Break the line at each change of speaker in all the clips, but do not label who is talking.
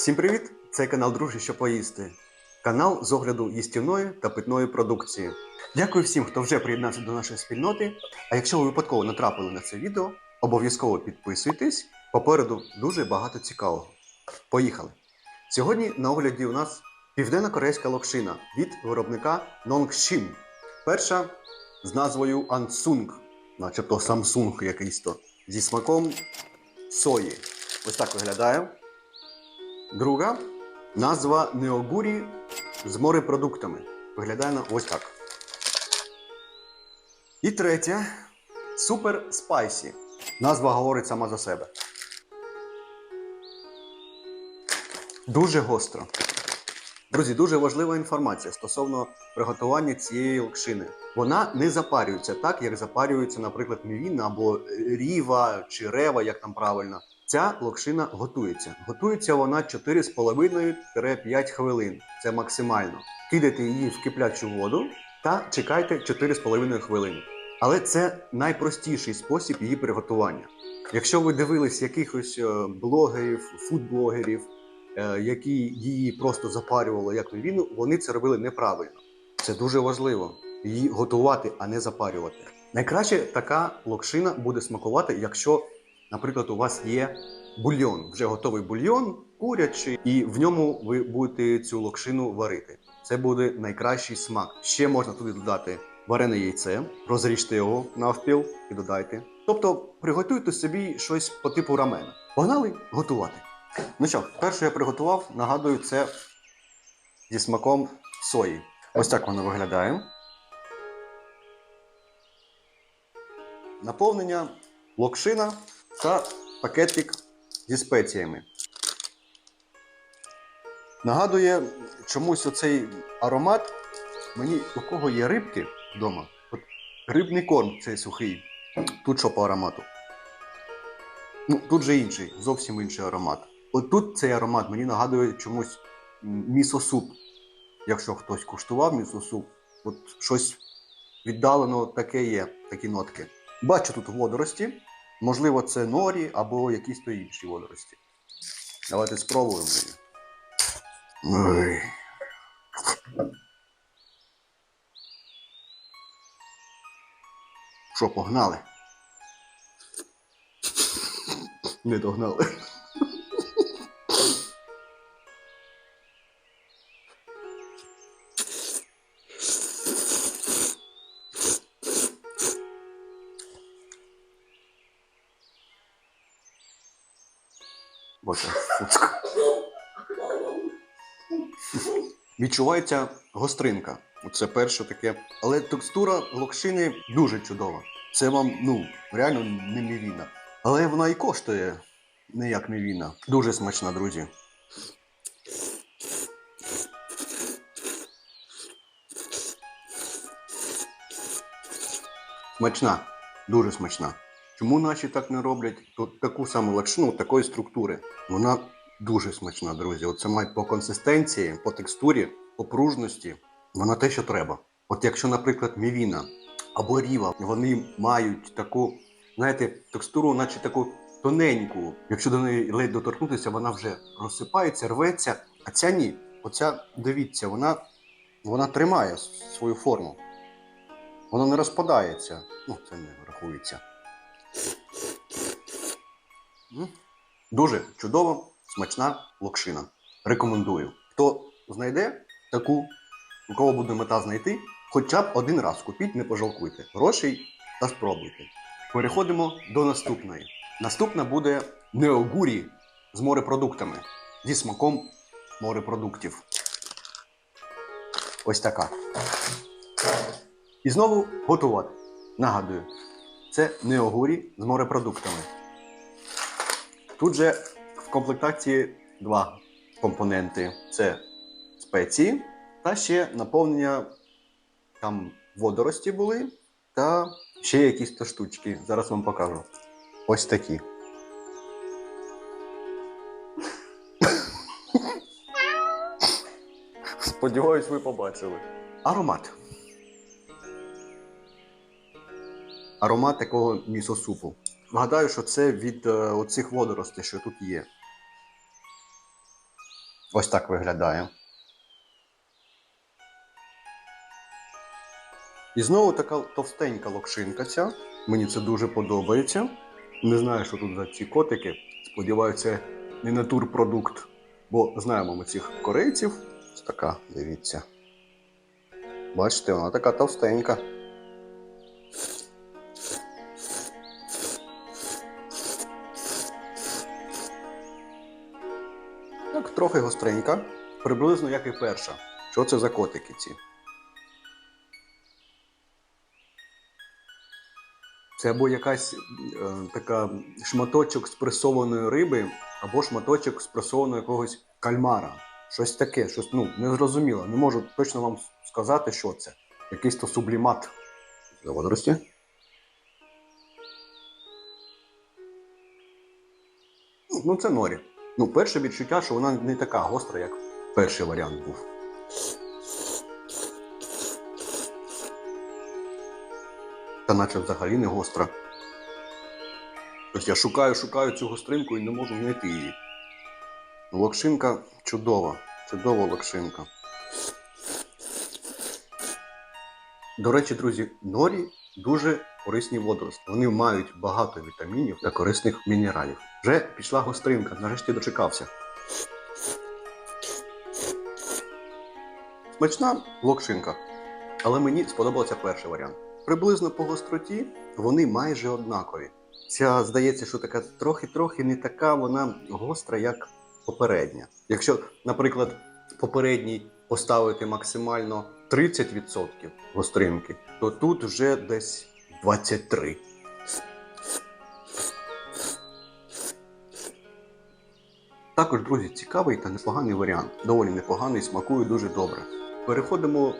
Всім привіт! Це канал Дружі, що поїсти. Канал з огляду їстівної та питної продукції. Дякую всім, хто вже приєднався до нашої спільноти. А якщо ви випадково натрапили на це відео, обов'язково підписуйтесь. Попереду дуже багато цікавого. Поїхали! Сьогодні на огляді у нас південно-корейська локшина від виробника Nongshim. Перша з назвою Ansung, начебто Samsung якийсь то, зі смаком сої. Ось так виглядає. Друга назва неогурі з морепродуктами. Виглядає на ось так. І третя супер спайсі. Назва говорить сама за себе. Дуже гостро. Друзі, дуже важлива інформація стосовно приготування цієї локшини. Вона не запарюється так, як запарюється, наприклад, мівіна або ріва чи рева, як там правильно. Ця локшина готується. Готується вона 4,5-5 хвилин. Це максимально. Кидайте її в киплячу воду та чекайте 4,5 хвилини. Але це найпростіший спосіб її приготування. Якщо ви дивились якихось е, блогерів, фудблогерів, е, які її просто запарювали як мівіну, вони це робили неправильно. Це дуже важливо. Її готувати, а не запарювати. Найкраще така локшина буде смакувати, якщо, наприклад, у вас є бульйон, вже готовий бульйон, курячий, і в ньому ви будете цю локшину варити. Це буде найкращий смак. Ще можна туди додати варене яйце, розріжте його навпіл і додайте. Тобто приготуйте собі щось по типу рамена. Погнали готувати. Ну що, перше я приготував, нагадую, це зі смаком сої. Ось так воно виглядає. Наповнення локшина та пакетик зі спеціями. Нагадує чомусь оцей аромат. Мені у кого є рибки вдома. От рибний корм цей сухий. Тут що по аромату? Ну, тут же інший, зовсім інший аромат. От тут цей аромат мені нагадує чомусь місо-суп. Якщо хтось куштував місо-суп, от щось віддалено таке є, такі нотки. Бачу тут водорості. Можливо, це норі або якісь то інші водорості. Давайте спробуємо її. Ой. Що, погнали? Не догнали. Боже, фуцк. Відчувається гостринка. Це перше таке. Але текстура локшини дуже чудова. Це вам, ну, реально не мівіна. Але вона і коштує не як мівіна. Дуже смачна, друзі. Смачна, дуже смачна. Чому наші так не роблять? Тут таку саму лакшину, такої структури. Вона дуже смачна, друзі. Оце має по консистенції, по текстурі, по пружності. Вона те, що треба. От якщо, наприклад, мівіна або ріва, вони мають таку, знаєте, текстуру, наче таку тоненьку. Якщо до неї ледь доторкнутися, вона вже розсипається, рветься. А ця ні. Оця, дивіться, вона, вона тримає свою форму. Воно не розпадається. Ну, це не рахується. Дуже чудово, смачна локшина. Рекомендую. Хто знайде таку, у кого буде мета знайти, хоча б один раз купіть, не пожалкуйте грошей та спробуйте. Переходимо до наступної. Наступна буде неогурі з морепродуктами зі смаком морепродуктів. Ось така. І знову готувати. Нагадую, це неогурі з морепродуктами. Тут же в комплектації два компоненти: це спеції та ще наповнення там водорості були, та ще якісь то штучки. Зараз вам покажу. Ось такі. Сподіваюсь, ви побачили. Аромат. Аромат такого місосупу. Вгадаю, що це від е, оцих водоростей, що тут є. Ось так виглядає. І знову така товстенька локшинка ця. Мені це дуже подобається. Не знаю, що тут за ці котики. Сподіваюся, не натурпродукт. Бо знаємо ми цих корейців. Ось така, дивіться. Бачите, вона така товстенька. Так, трохи гостренька. Приблизно як і перша. Що це за котики ці? Це або якась е, така шматочок спресованої риби, або шматочок спресованого якогось кальмара. Щось таке, щось ну, незрозуміло. Не можу точно вам сказати, що це. Якийсь то сублімат. За водорості. Ну, це норі. Ну, перше відчуття, що вона не така гостра, як перший варіант був. Та наче взагалі не гостра. Тобто я шукаю, шукаю цю гостринку і не можу знайти її. Локшинка чудова, чудова локшинка. До речі, друзі, норі дуже корисні водорості. Вони мають багато вітамінів та корисних мінералів. Вже пішла гостринка, нарешті дочекався. Смачна локшинка. Але мені сподобався перший варіант. Приблизно по гостроті вони майже однакові. Ця здається, що така трохи-трохи не така вона гостра, як попередня. Якщо, наприклад, попередній поставити максимально 30% гостринки, то тут вже десь 23. Також, друзі, цікавий та непоганий варіант. Доволі непоганий, смакує дуже добре. Переходимо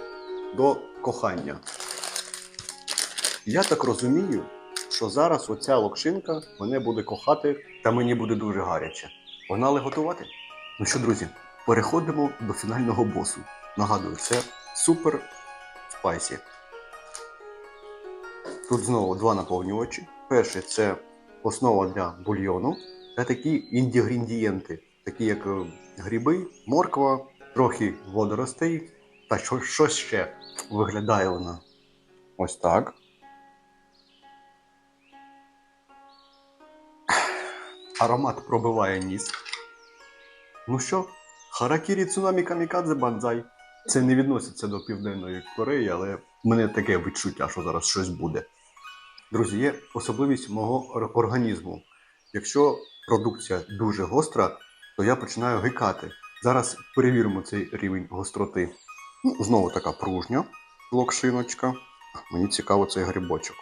до кохання. Я так розумію, що зараз оця локшинка мене буде кохати та мені буде дуже гаряче. Погнали готувати? Ну що, друзі, переходимо до фінального босу. Нагадую, це супер спайсі. Тут знову два наповнювачі. Перший це основа для бульйону та такі інгредієнти, такі як е, гриби, морква, трохи водоростей та що, що ще виглядає вона. Ось так. Аромат пробиває ніс. Ну що, Харакірі цунамі камікадзе банзай. Це не відноситься до Південної Кореї, але в мене таке відчуття, що зараз щось буде. Друзі, є особливість мого організму. Якщо продукція дуже гостра, то я починаю гикати. Зараз перевіримо цей рівень гостроти. Ну, знову така пружня локшиночка. Мені цікаво цей грибочок.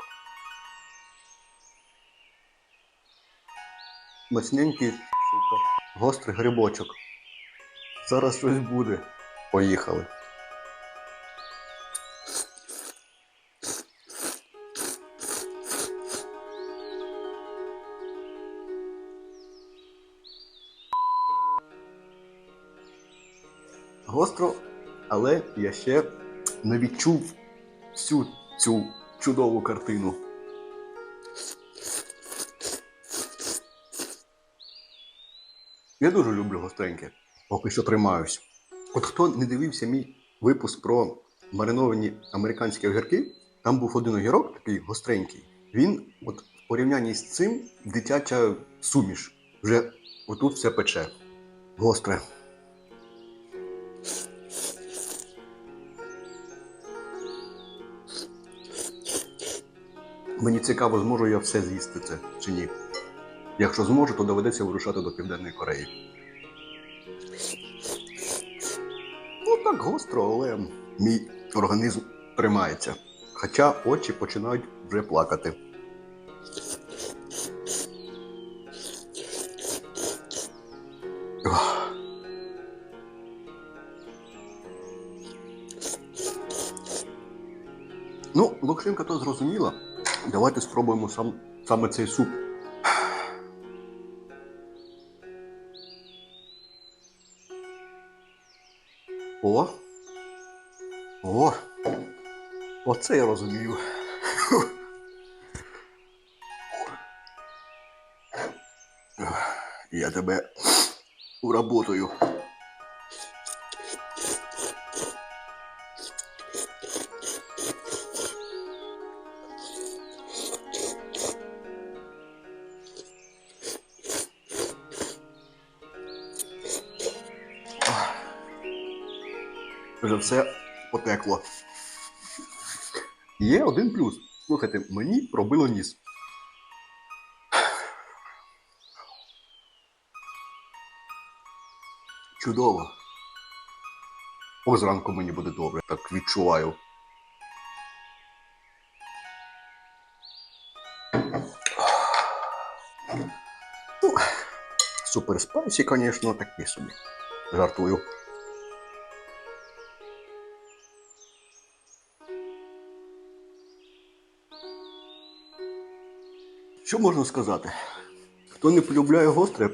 Масненький, сука, гострий грибочок. Зараз щось буде. Поїхали. Гостро, але я ще не відчув всю цю чудову картину. Я дуже люблю гостреньке, поки що тримаюсь. От хто не дивився мій випуск про мариновані американські огірки, там був один огірок такий гостренький. Він, от в порівнянні з цим, дитяча суміш. Вже отут все пече. Гостре. Мені цікаво, зможу я все з'їсти це чи ні. Якщо зможу, то доведеться вирушати до Південної Кореї. Ну так гостро, але мій організм тримається. Хоча очі починають вже плакати. Ну, локшинка то зрозуміла. Давайте спробуємо сам, саме цей суп. О! О! Оце я розумію. Я тебе уработаю. Вже все потекло. Є один плюс. Слухайте, мені пробило ніс. Чудово. О, зранку мені буде добре, так відчуваю. Ну, Супер спайсі, звісно, такі собі. Жартую. Що можна сказати? Хто не полюбляє гостре,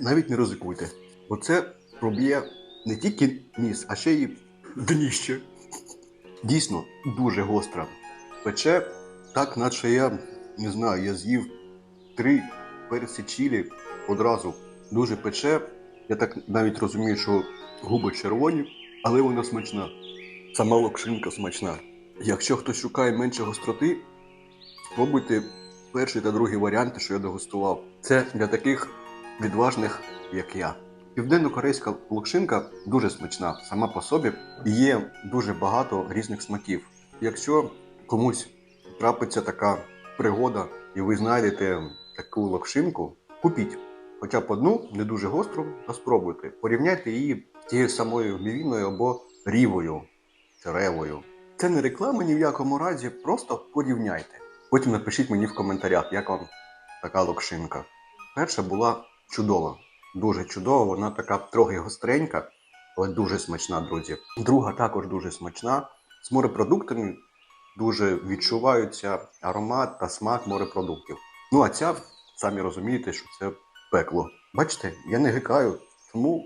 навіть не ризикуйте. Бо це проб'є не тільки ніс, а ще й дніще. Дійсно, дуже гостра. Пече так, наче я не знаю, я з'їв три перці чилі одразу. Дуже пече. Я так навіть розумію, що губи червоні, але вона смачна. Сама локшинка смачна. Якщо хтось шукає менше гостроти, спробуйте перший та другий варіанти, що я дегустував. Це для таких відважних, як я. Південно-корейська локшинка дуже смачна сама по собі. Є дуже багато різних смаків. Якщо комусь трапиться така пригода, і ви знайдете таку локшинку, купіть. Хоча б одну, не дуже гостру, та спробуйте. Порівняйте її тією самою мівіною або рівою чи ревою. Це не реклама ні в якому разі, просто порівняйте. Потім напишіть мені в коментарях, як вам така локшинка. Перша була чудова, дуже чудова, вона така трохи гостренька, але дуже смачна, друзі. Друга також дуже смачна. З морепродуктами дуже відчуваються аромат та смак морепродуктів. Ну а ця, самі розумієте, що це пекло. Бачите, я не гикаю, тому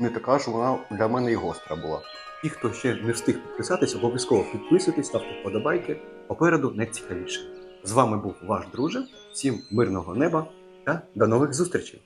не така ж вона для мене і гостра була. Ті, хто ще не встиг підписатись, обов'язково підписуйтесь, ставте вподобайки. Попереду найцікавіше. З вами був ваш друже. Всім мирного неба та до нових зустрічей!